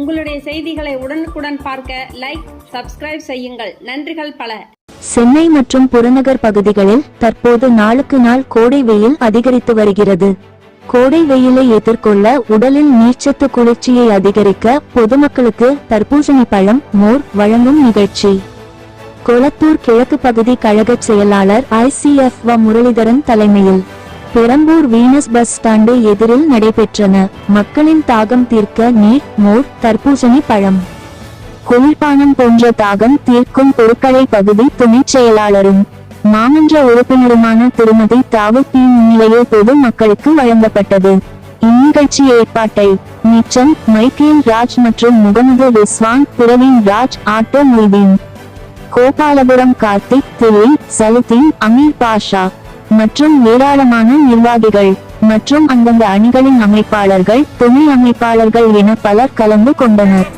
உங்களுடைய செய்திகளை உடனுக்குடன் பார்க்க லைக் சப்ஸ்கிரைப் செய்யுங்கள். நன்றிகள் பல. சென்னை மற்றும் புறநகர் பகுதிகளில் தற்போது நாளுக்கு நாள் கோடை வெயில் அதிகரித்து வருகிறது. கோடை வெயிலை எதிர்கொள்ள உடலில் நீர்ச்சத்து குளிர்ச்சியை அதிகரிக்க பொதுமக்களுக்கு தர்பூசணி பழம் மோர் வழங்கும் நிகழ்ச்சி. கொளத்தூர் கிழக்கு பகுதி கழக செயலாளர் ஐசிஎஃப் வ முரளிதரன் தலைமையில். பெரம்பூர் வீனஸ் பஸ் ஸ்டாண்டு எதிரில் நடைபெற்றன. மக்களின் தாகம் தீர்க்க நீர் மோர் தர்பூசணி பழம். குளிர்பானம் போன்ற தாகம் தீர்க்கும் பொருட்களை பகுதி துணைச் செயலாளரும். மாமன்ற உறுப்பினருமான திருமதி தாவூத்தி முன்னிலையில் பொது மக்களுக்கு வழங்கப்பட்டது. இந்நிகழ்ச்சி ஏற்பாட்டை நிச்சம் மைக்கேல் ராஜ் மற்றும் முகமது ரிஸ்வான் பிரவீன் ராஜ் ஆட்டோ மொய்தீன் கோபாலபுரம் கார்த்திக் திரு சலுத்தீன் அமீர் பாஷா மற்றும் ஏராளமான நிர்வாகிகள் மற்றும் அந்தந்த அணிகளின் அமைப்பாளர்கள் துணை அமைப்பாளர்கள் என பலர் கலந்து கொண்டனர்.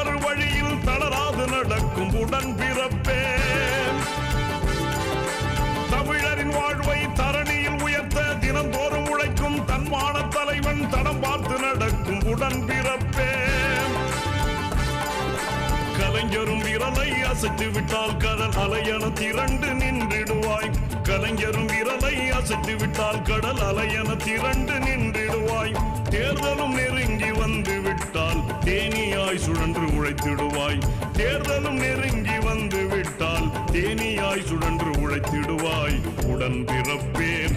தலைவர் வழியில் தளராது நடக்கும் உடன் பிறப்பேன் தமிழரின் வாழ்வை தரணியில் உயர்த்த தினந்தோறும் உழைக்கும் தன்மான தலைவன் தடம் பார்த்து நடக்கும் உடன் பிறப்பேன் கலைஞரும் விரலை அசைத்து விட்டால் கடல் அலையன திரண்டு நின்றிடுவாய். கலைஞரும் விரலை அசைத்து விட்டால் கடல் அலையன திரண்டு நின்றிடுவாய். தேர்தலும் நெருங்கி வந்து விட்டால் தேனியாய் சுழன்று உழைத்திடுவாய். தேர்தலும் நெருங்கி வந்து விட்டால் தேனியாய் சுழன்று உழைத்திடுவாய். உடன் பிறப்பேன்.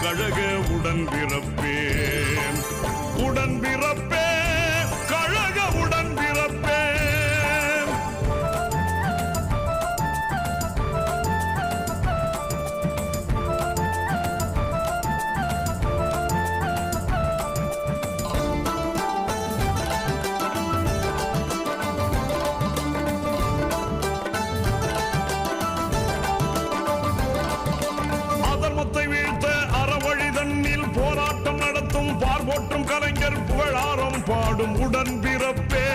கழக உடன் பிறப்பேன். கலைஞர் புகழாரம் பாடும் உடன் பிறப்பே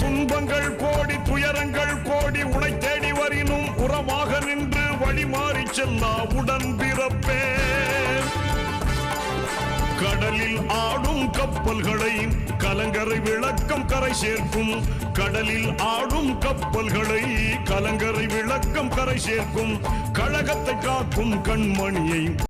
துன்பங்கள் கோடி துயரங்கள் கோடி உனை தேடி வரினும் உறவாக நின்று வழி மாறி செல்லா உடன் பிறப்பே கடலில் ஆடும் கப்பல்களை கலங்கரை விளக்கம் கரை சேர்க்கும். கடலில் ஆடும் கப்பல்களை கலங்கரை விளக்கம் கரை சேர்க்கும். கழகத்தை காக்கும் கண்மணியை